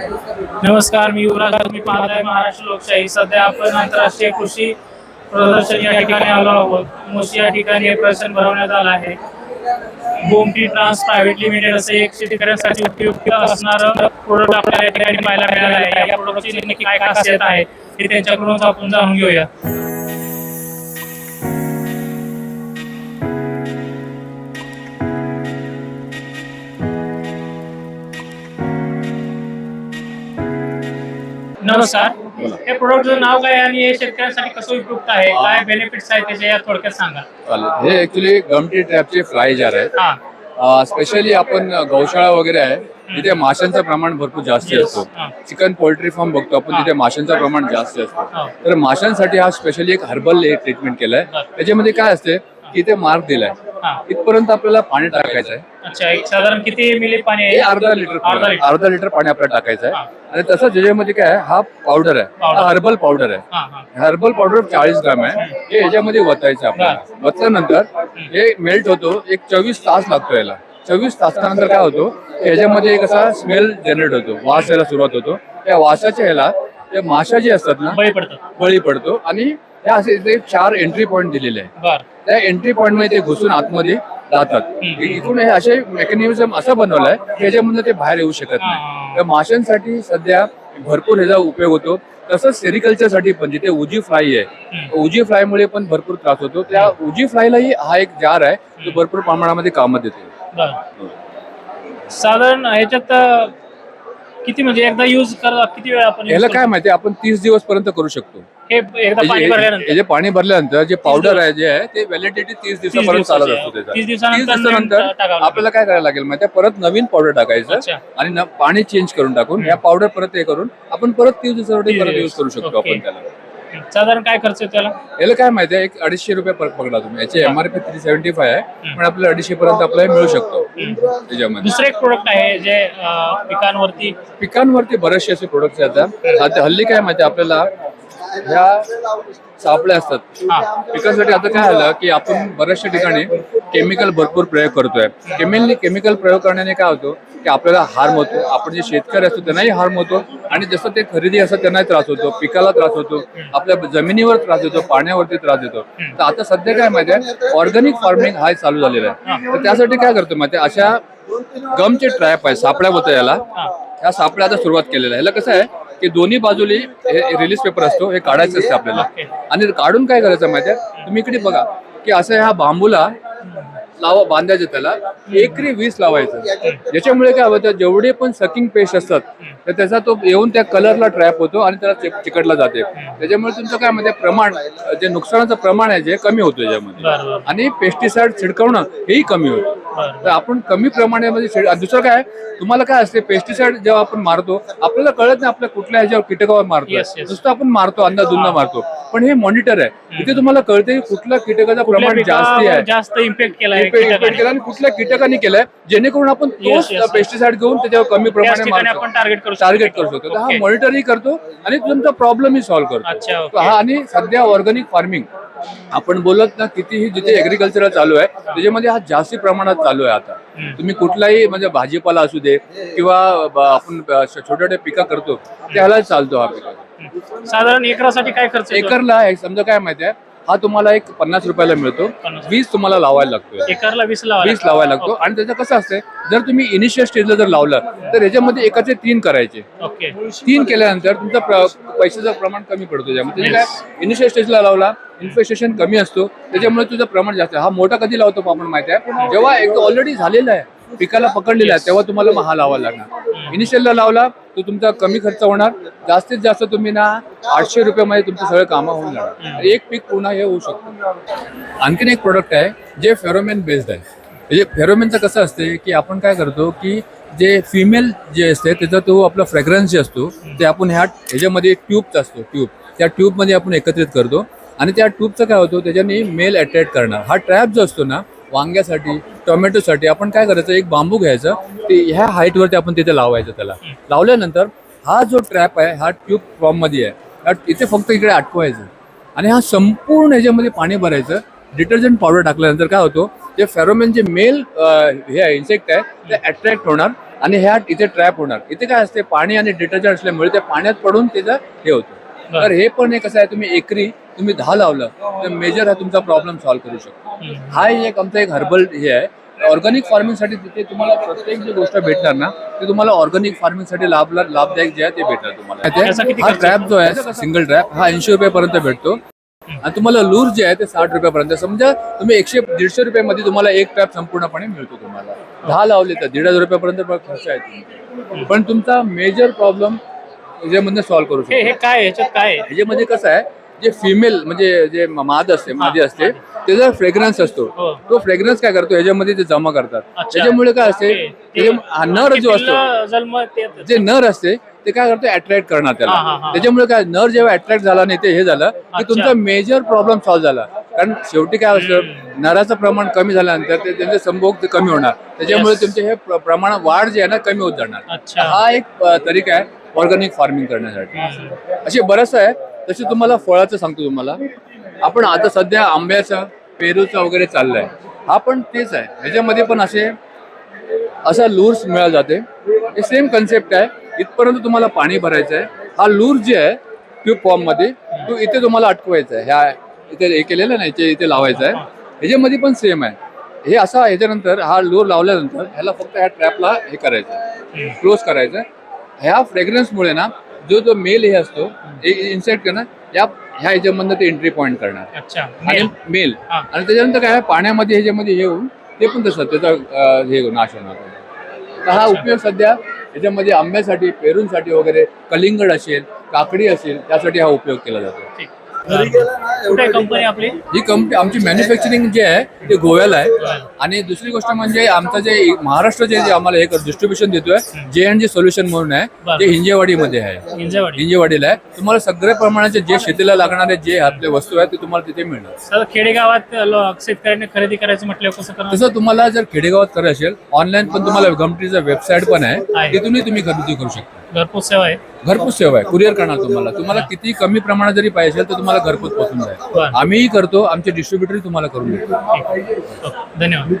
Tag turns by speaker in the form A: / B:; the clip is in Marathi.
A: नमस्कार मी युवराज तुम्ही आहे महाराष्ट्र लोकशाही. सध्या आपण आंतरराष्ट्रीय कृषी प्रदर्शन या ठिकाणी आलो आहोत. मोशी या ठिकाणी हे प्रदर्शन भरवण्यात आलं आहे. गोमटी ट्रान्स प्रायव्हेट लिमिटेड असे एक शेतकऱ्यांसाठी उपयुक्त असणारं प्रोडक्ट आपल्याला या ठिकाणी पाहायला मिळालं आहे. या प्रोडक्टची नक्की काय खासियत आहे हे त्यांच्याकडून आपण जाणून घेऊया. नमस्कार. हे प्रोडक्टचं नाव काय आणि हे शेतकऱ्यांसाठी कसं उपयुक्त आहे? काय बेनिफिट्स आहेत त्याचे या थोडक्यात सांगा.
B: चालेल. हे ऍक्च्युली गमटी ट्रॅपचे फ्राय जार आहेत. स्पेशली आपण गौशाळा वगैरे आहे तिथे माशांचं प्रमाण भरपूर जास्त. असतो.
A: हा.
B: चिकन पोल्ट्री फार्म बघतो आपण. तिथे माशांचं प्रमाण जास्त
A: हा.
B: असतं तर माशांसाठी हा स्पेशली एक हर्बल ट्रीटमेंट केलाय.
A: बरं.
B: त्याच्यामध्ये काय असते की इथे मार्क दिलाय.
A: हा.
B: इथपर्यंत आपल्याला पाणी टाकायचं आहे.
A: अच्छा एक साधारण किती मिली पाणी
B: हे अर्धा लिटर
A: अर्धा लिटर.
B: अर्धा लिटर पाणी आपल्याला टाकायचं. आहे. आणि तसंच त्याच्यामध्ये काय आहे हा पावडर आहे. हा हर्बल पावडर आहे.
A: हा हा.
B: हर्बल पावडर चाळीस ग्राम आहे. हे याच्यामध्ये वतायचं आपल्याला. वतल्यानंतर हे मेल्ट होतो. एक चोवीस तास लागतो याला. चोवीस तासानंतर काय होतो याच्यामध्ये एक असा स्मेल जनरेट होतो. वास यायला सुरुवात होतो. त्या वासाच्या ह्याला त्या माशा जी असतात ना
A: बळी पडतात.
B: बळी पडतो. आणि हे असे इथे चार एंट्री पॉईंट दिलेले आहे
A: बर.
B: त्या एंट्री पॉईंटमध्ये ते घुसून आतमध्ये जातात. इथून हे असे मेकॅनिझम असं बनवलंय की याच्यामधून ते बाहेर येऊ शकत
A: हा.
B: नाही तर माशांसाठी सध्या भरपूर ह्याचा उपयोग होतो. तसंच सेरिकल्चरसाठी पण जिथे उजी फ्राय आहे. उजी फ्राय मुळे पण भरपूर त्रास होतो. त्या उजी फ्रायलाही हा एक जार आहे तो भरपूर प्रमाणामध्ये कामात येतो.
A: बर. साधारण ह्याच्यात किती म्हणजे एकदा युज करा किती वेळ आपण
B: याला काय माहिती आपण तीस दिवस पर्यंत करू शकतो.
A: हे एकदा पाणी भरल्यानंतर.
B: हे जे पाणी भरल्यानंतर जे पावडर आहे जे आहे ते व्हॅलिडिटी तीस दिवसापर्यंत चालत. असतो त्याचा.
A: तीस दिवसानंतर टाकावं.
B: आपल्याला काय करायला लागेल माहिती परत नवीन पावडर टाकायचं आणि न- पाणी चेंज करून टाकून या पावडर परत हे करून आपण परत तीस दिवसासाठी
A: तीस
B: परत
A: दिवस.
B: यूज करू शकतो
A: ओके.
B: आपण त्याला
A: साधारण काय खर्च त्याला
B: याला? काय माहिती आहे? एक अडीचशे रुपये पर- पकडा तुम्ही. याची. एमआरपी थ्री सेव्हन्टी फाय आहे. पण आपल्याला अडीचशे पर्यंत आपल्याला मिळू शकतो. त्याच्यामध्ये.
A: दुसरं एक प्रोडक्ट आहे जे अं, पिकांवरती
B: पिकांवरती बरेचसे असे प्रोडक्ट्स येतात. आता हल्ली काय माहिती आपल्याला ह्या सापळ्या असतात. पिकांसाठी आता काय झालं की आपण बऱ्याचशा ठिकाणी केमिकल भरपूर प्रयोग करतोय. केमिकल केमिकल प्रयोग करण्याने काय होतो की आपल्याला हार्म होतो. आपण जे शेतकरी असतो त्यांनाही हार्म होतो आणि जसं ते खरेदी असतात त्यांनाही त्रास होतो. पिकाला त्रास होतो. आपल्या जमिनीवर त्रास होतो. पाण्यावरती त्रास होतो. तर आता सध्या काय माहिती आहे? ऑर्गॅनिक फार्मिंग हा चालू झालेला आहे. तर त्यासाठी काय करतो माहिती? अशा गमचे ट्रॅप आहे सापळ्या होतं याला. ह्या सापळ्या आता सुरुवात केलेल्या आहे ह्याला कसं आहे? की दोन्ही बाजूली हे रिलीज पेपर असतो हे काढायचं असतं आपल्याला. आणि काढून काय करायचं माहिती आहे तुम्ही इकडे बघा की असं ह्या बांबूला लावा बांधायचं त्याला एकरी वीस लावायचं. ज्याच्यामुळे काय होतं जेवढे पण सकिंग पेस्ट असतात तर त्याचा तो येऊन त्या कलरला ट्रॅप होतो आणि त्याला चिक- चिकटला जाते. त्याच्यामुळे तुमचं काय म्हणजे प्रमाण जे नुकसानाचं प्रमाण आहे जे कमी होतं याच्यामध्ये. आणि पेस्टिसाइड छिडकवणं हेही कमी होतं. तर आपण कमी प्रमाणामध्ये शेड- आणि दुसरं काय? तुम्हाला काय असते पेस्टिसाइड जेव्हा आपण मारतो आपल्याला कळत नाही आपल्या कुठल्या ह्याच्यावर कीटकावर मारतो. नुसतं आपण मारतो अंदाधुंद मारतो. पण हे मॉनिटर आहे. इथे तुम्हाला कळते की कुठल्या कीटकाचं प्रमाण जास्ती आहे.
A: जास्त इम्पॅक्ट केलाय
B: इम्पॅक्ट. केलं आणि कुठल्या कीटकाने केलंय जेणेकरून आपण तोच. पेस्टिसाइड घेऊन त्याच्यावर कमी
A: त्याच
B: प्रमाणे
A: ठिकाणी
B: मारतो.
A: आपण टार्गेट करू शकतो.
B: हा. मॉनिटरही करतो आणि तुमचा प्रॉब्लेमही सॉल्व्ह करतो. हा आणि सध्या ऑर्गॅनिक फार्मिंग आपण बोलत ना कितीही जिथे ऍग्रिकल्चर चालू आहे त्याच्यामध्ये हा जास्ती प्रमाणात चालू आहे आता. तुम्ही कुठलाही म्हणजे भाजीपाला असू दे किंवा आपण ब- छोटे छोटे पिकं करतो त्याला चालतो हा पिका
A: साधारण एकरासाठी काय खर्च?
B: एकरला एक समजा काय माहिती आहे हा तुम्हाला एक पन्नास रुपयाला मिळतो. वीस तुम्हाला लावायला लागतो.
A: एकरला वीस
B: वीस लावायला लागतो. आणि त्याचं कसं असते जर तुम्ही इनिशियल स्टेजला जर लावलं तर याच्यामध्ये एकाचे तीन करायचे.
A: ओके.
B: तीन केल्यानंतर तुमचं पैशाचं प्रमाण कमी पडतो. काय इनिशियल स्टेजला लावला इन्फेस्टेशन कमी असतो. त्याच्यामुळे तुझं प्रमाण जास्त. हा मोठा कधी लावतो आपण माहिती आहे? जेव्हा एक ऑलरेडी झालेला आहे. पिकाला पकडलेला आहे तेव्हा तुम्हाला महा लावा लागणार. इनिशियलला लावला तो तुमचा कमी खर्च होणार. जास्तीत जास्त तुम्ही ना आठशे रुपयामध्ये तुमचं सगळं कामं होऊन जाणार. एक पीक पुन्हा हे होऊ शकतं. आणखीन एक प्रोडक्ट आहे जे फेरोमेन बेस्ड आहे. म्हणजे फेरोमेनचं कसं असते की आपण काय करतो की जे फिमेल जे असते त्याचा तो आपला फ्रेग्रन्स जे असतो ते आपण ह्या ह्याच्यामध्ये ट्यूबचा असतो ट्यूब त्या ट्यूबमध्ये आपण एकत्रित करतो. आणि त्या ट्यूबचं काय होतं त्याच्याने मेल अट्रॅक्ट करणार. हा ट्रॅप जो असतो ना वांग्यासाठी टोमॅटोसाठी आपण काय करायचं एक बांबू घ्यायचं ते ह्या हाईटवरती आपण तिथे लावायचं त्याला. लावल्यानंतर हा जो ट्रॅप आहे हा ट्यूब फॉर्ममध्ये आहे. हा- इथे फक्त इकडे अटकवायचं आणि हा संपूर्ण ह्याच्यामध्ये पाणी भरायचं. डिटर्जंट पावडर टाकल्यानंतर काय होतो जे फेरोमेन जे मेल हे आहे इन्सेक्ट आहे ते अट्रॅक्ट होणार आणि ह्या इथे ट्रॅप होणार. इथे काय असते पाणी आणि डिटर्जंट असल्यामुळे ते पाण्यात पडून त्याचं हे होतं. तर हे पण एक कसं आहे तुम्ही एकरी तुम्ही दहा लावलं तर मेजर हा तुमचा प्रॉब्लेम सॉल्व्ह करू शकतो. हा एक आमचा एक हर्बल हे आहे. ऑर्गॅनिक फार्मिंगसाठी तिथे तुम्हाला प्रत्येक जी गोष्ट भेटणार ना ते तुम्हाला ऑर्गॅनिक फार्मिंगसाठी लाभ लाभदायक जे आहे ते भेटणार तुम्हाला. हा ट्रॅप जो आहे सिंगल ट्रॅप हा ऐंशी रुपयापर्यंत भेटतो. आणि तुम्हाला लूर जे आहे ते साठ रुपयापर्यंत. समजा तुम्ही एकशे दीडशे रुपयामध्ये तुम्हाला एक ट्रॅप संपूर्णपणे मिळतो तुम्हाला. दहा लावले तर दीड हजार रुपयापर्यंत खर्च आहे. पण तुमचा मेजर प्रॉब्लेम याच्यामधनं सॉल्व्ह करू शकतो
A: हे हे काय? ह्याच्यात काय आहे?
B: ह्याच्यामध्ये कसं आहे जे फिमेल म्हणजे जे माद असते मादी असते त्याचा फ्रेग्रन्स असतो.
A: हो.
B: तो फ्रेग्रन्स काय करतो? ह्याच्यामध्ये ते जमा करतात.
A: अच्छा.
B: त्याच्यामुळे काय असते
A: ते-
B: त्याच्या- हा नर जो असतो
A: पिल्लं जन्म ते
B: जे नर असते ते काय करतो? अट्रॅक्ट करणार
A: हा, हा,
B: त्याला
A: हा.
B: त्याच्यामुळे काय नर जेव्हा अट्रॅक्ट झाला नाही ते हे झालं की
A: अच्छा.
B: तुमचा मेजर प्रॉब्लेम सॉल्व्ह झाला. कारण शेवटी काय असतं नराचं प्रमाण कमी झाल्यानंतर ते त्यांचे संभोग ते कमी होणार. त्याच्यामुळे
A: Yes.
B: तुमचे हे प्र- प्रमाण वाढ जे आहे ना कमी होत जाणार.
A: अच्छा.
B: हा एक अ, तरीका आहे. ऑर्गॅनिक फार्मिंग करण्यासाठी. असे बरंच आहे. तसे तुम्हाला फळाचं सांगतो तुम्हाला. आपण आता सध्या आंब्याचा पेरूचा वगैरे चाललाय. हा पण तेच आहे. ह्याच्यामध्ये पण असे असा लूर्स मिळाला जाते. हे सेम कन्सेप्ट आहे. इथपर्यंत तुम्हाला पाणी भरायचं आहे. हा लूर जे आहे ट्यूब फॉर्ममध्ये तो इथे तुम्हाला अटकवायचा आहे. ह्या इथे हे केलेलं ना इथे इथे लावायचं आहे. ह्याच्यामध्ये पण सेम आहे. हे असा ह्याच्यानंतर हा लूर लावल्यानंतर ह्याला फक्त ह्या ट्रॅपला हे करायचं क्लोज करायचं ह्या फ्रेग्रन्समुळे ना जो जो मेल हे असतो इन्सेक्ट करणार या ह्या ह्याच्यामधनं ते एंट्री पॉईंट करणार
A: अच्छा
B: आणि
A: मेल. हा.
B: आणि त्याच्यानंतर काय पाण्यामध्ये ह्याच्यामध्ये हे होऊन ते पण तसं त्याचा हे नाश होणार तर हा उपयोग सध्या याच्यामध्ये आंब्यासाठी पेरूंसाठी वगैरे कलिंगड असेल काकडी असेल त्यासाठी हा उपयोग केला जातो.
A: कुठे कंपनी आपली?
B: ही कंपनी आमची मॅन्युफॅक्चरिंग जे आहे ते गोव्याला आहे. आणि दुसरी गोष्ट म्हणजे आमचं जे महाराष्ट्र जे जे आम्हाला हे डिस्ट्रीब्युशन देतोय जे एन जे सोल्युशन म्हणून आहे. ते हिंजेवाडीमध्ये आहे. हिंजेवाडीला आहे. तुम्हाला सगळ्या प्रमाणाचे जे शेतीला लागणारे जे आपले वस्तू आहेत ते तुम्हाला तिथे मिळणार.
A: सर खेडेगावात शेतकऱ्यांनी खरेदी करायचं म्हटलं कसं करणार?
B: तसं तुम्हाला जर खेडेगावात करायचं असेल ऑनलाईन पण तुम्हाला गमटीचं वेबसाईट पण आहे. तिथूनही तुम्ही खरेदी करू शकता.
A: घरपोच सेवा आहे.
B: घरपोच सेवा आहे. कुरिअर करणार तुम्हाला. तुम्हाला किती कमी प्रमाणात जरी पाहिजे असेल तर तुम्हाला घरपोच पोहोचून जाईल.
A: बरं.
B: आम्हीही करतो. आमचे डिस्ट्रीब्युटरही तुम्हाला करून देतो
A: ठीक. धन्यवाद.